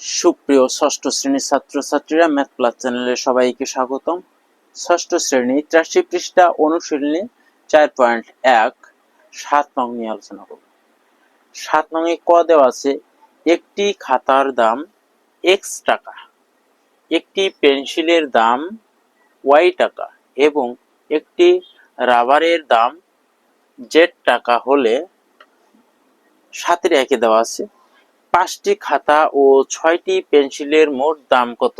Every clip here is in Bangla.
সুপ্রিয় ষষ্ঠ শ্রেণির ছাত্রছাত্রীরা ম্যাথ প্লাস চ্যানেলে সবাইকে স্বাগতম। ষষ্ঠ শ্রেণি ত্রাশি পৃষ্ঠা অনুশীলনী চার পয়েন্ট এক, সাত নং নিয়ে আলোচনা করব। সাত নং এ ক দেওয়া আছে, একটি খাতার দাম এক্স টাকা, একটি পেন্সিলের দাম ওয়াই টাকা এবং একটি রাবারের দাম জেড টাকা হলে সাতের একে দেওয়া আছে। পাঁচটি খাতা ও ছয়টি পেন্সিলের মোট দাম কত?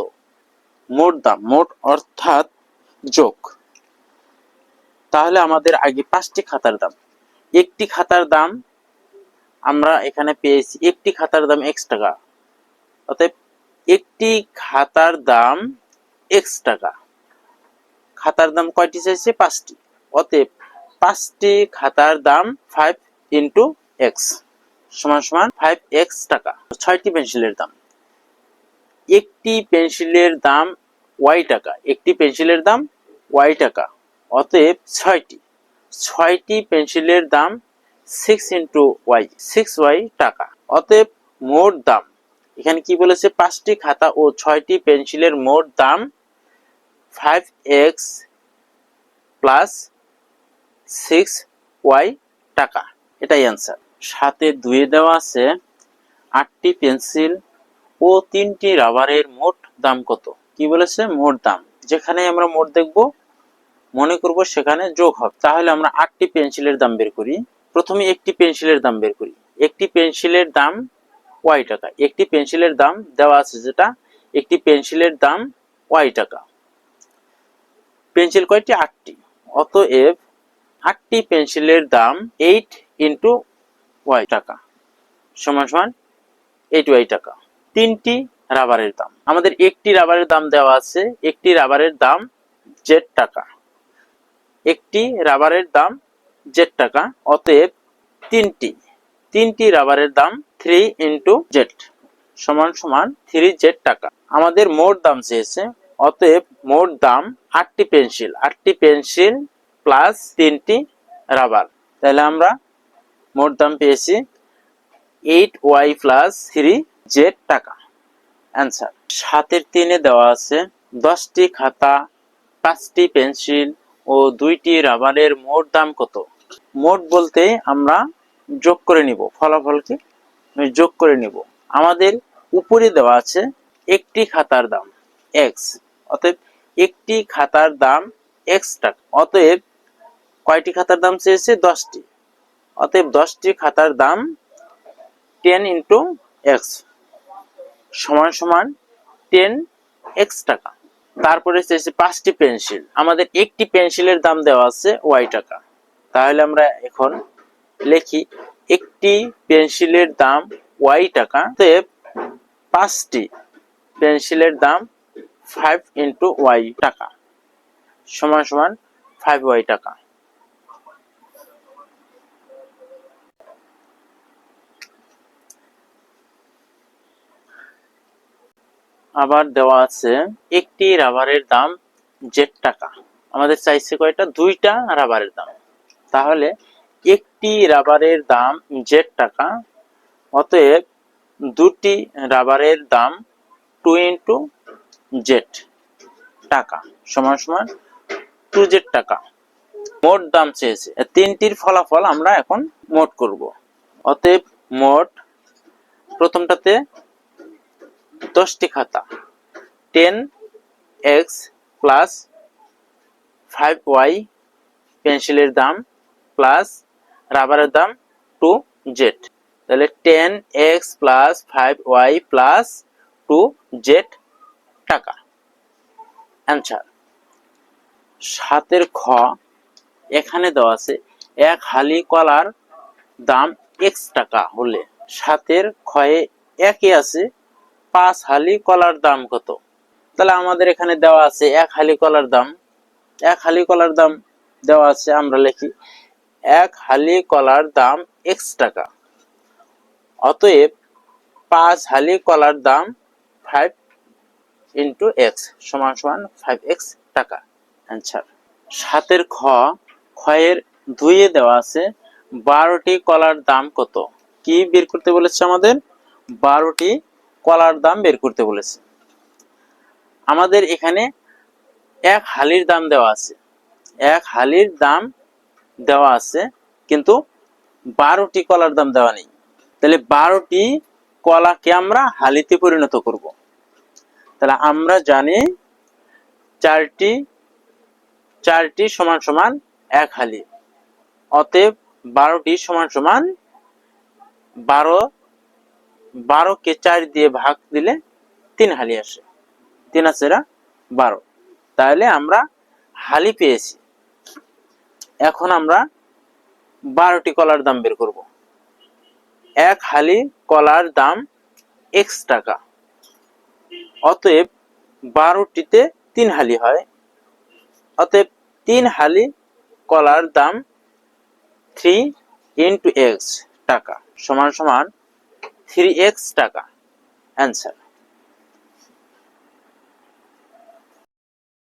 মোট দাম, মোট অর্থাৎ যোগ। তাহলে আমাদের আগে পাঁচটি খাতার দাম। একটি খাতার দাম আমরা এখানে পেয়েছি, একটি খাতার দাম এক্স টাকা। অতএব একটি খাতার দাম এক্স টাকা। খাতার দাম কয়টি চাইছে? পাঁচটি। অতএব পাঁচটি খাতার দাম ফাইভ ইন্টু এক্স সমান সমান ফাইভ এক্স টাকা। ছয়টি পেন্সিলের দাম। একটি পেন্সিলের দাম ওয়াই টাকা। একটি পেন্সিলের দাম ওয়াই টাকা। অতএব ছয়টি। ছয়টি পেন্সিলের দাম six into Y six Y টাকা। অতএব মোট দাম। এখানে কি বলেছে? পাঁচটি খাতা ও ছয়টি পেন্সিলের মোট দাম five X plus six Y টাকা। এটাই অ্যান্সার সাথে দুয়ে দেওয়া আছে আটটি পেন্সিল ও তিনটি রাবারের মোট দাম কত? কি বলেছে? মোট দাম। যেখানে আমরা মোট দেখব, মনে করব সেখানে যোগ হবে। তাহলে আমরা আটটি পেন্সিলের দাম বের করি। প্রথমে একটি পেন্সিলের দাম বের করি। একটি পেন্সিলের দাম ওয়াই টাকা। একটি পেন্সিলের দাম দেওয়া আছে যেটা, একটি পেন্সিলের দাম ওয়াই টাকা। পেন্সিল কয়টি? আটটি। অতএব আটটি পেন্সিলের দাম এইট ইন্টু ওয়াই টাকা। সমান সমান এইট ওয়াই টাকা। তিনটি রাবারের দাম। আমাদের একটি রাবারের দাম দেওয়া আছে। একটি রাবারের দাম জেড টাকা। একটি রাবারের দাম জেড টাকা। অতএব তিনটি। তিনটি রাবারের দাম থ্রি ইন্টু জেড। সমান সমান থ্রি জেড টাকা। আমাদের মোট দাম চেয়েছে। অতএব মোট দাম আটটি পেন্সিল। আটটি পেন্সিল প্লাস তিনটি রাবার। তাহলে আমরা মোট দাম পেয়েছি eight Y plus three Z টাকা। অ্যান্সার সাতের তিনে দেওয়া আছে, দশটি খাতা, পাঁচটি পেন্সিল ও দুইটি রাবারের মোট দাম কত? মোট বলতে আমরা যোগ করে নিব। ফলাফলকে যোগ করে নিব। আমাদের উপরে দেওয়া আছে একটি খাতার দাম, এক্স। অতএব একটি খাতার দাম এক্স টাকা। অতএব কয়টি খাতার দাম চেয়েছে? দশটি। অতএব দশটি খাতার দাম টেন ইন্টু এক্স সমান সমান টেন এক্স টাকা। তারপরে চেয়েছে পাঁচটি পেন্সিল। আমাদের একটি পেন্সিলের দাম দেওয়া আছে ওয়াই টাকা। তাহলে আমরা এখন লিখি, একটি পেন্সিলের দাম ওয়াই টাকা। পাঁচটি পেন্সিলের দাম ফাইভ ইন্টু ওয়াই টাকা। সমান সমান ফাইভ ওয়াই টাকা। আবার দেওয়া আছে একটি রাবারের দাম জেড টাকা। আমাদের চাইছে কয়টা? দুইটা রাবারের দাম। তাহলে একটি রাবারের দাম জেড টাকা, অতএব দুটি রাবারের দাম টু ইন্টু জেড টাকা, সমান সমান টু জেড টাকা। মোট দাম চেয়েছে। তিনটির ফলাফল আমরা এখন মোট করব। অতএব মোট প্রথমটাতে দশটি খাতা। Ten X plus five Y পেন্সিলের দাম প্লাস রাবারের দাম টু জেড। তাহলে ten X plus five Y plus two Z টাকা। অ্যান্সার। সাতের খ, এখানে দেওয়া আছে, এক হালি কলার দাম এক্স টাকা হলে। সাতের ক্ষয়ে একে আছে পাঁচ হালি কলার দাম কত? তাহলে আমাদের এখানে দেওয়া আছে এক হালি কলার দাম। এক হালি কলার দাম দেওয়া আছে, আমরা লিখি, এক হালি কলার দাম এক্স টাকা। অতএব পাঁচ হালি কলার দাম ফাইভ ইন্টু এক্স সমান সমান ফাইভ এক্স টাকা। অ্যান্সার সাতের খ, ক্ষয়ের দুইয়ে দেওয়া আছে, বারোটি কলার দাম কত? কি বের করতে বলেছে আমাদের? বারোটি কলার দাম বের করতে বলেছে। আমাদের এখানে এক হালির দাম দেওয়া আছে। এক হালির দাম দেওয়া আছে, কিন্তু বারোটি কলার দাম দেওয়া নেই। তাহলে বারোটি কলাকে আমরা হালিতে পরিণত করব। তাহলে আমরা জানি চারটি চারটি সমান সমান এক হালি। অতএব বারোটি সমান সমান বারো বারোকে চার দিয়ে ভাগ দিলে তিন হালি আসে। তিন আছেরা বারো। তাহলে আমরা হালি পেয়েছি। এখন আমরা বারোটি কলার দাম বের করব। এক হালি কলার দাম এক্স টাকা। অতএব বারোটিতে তিন হালি হয়। অতএব তিন হালি কলার দাম থ্রি ইন্টু এক্স টাকা। সমান সমান থ্রি এক্স টাকা। অ্যান্সার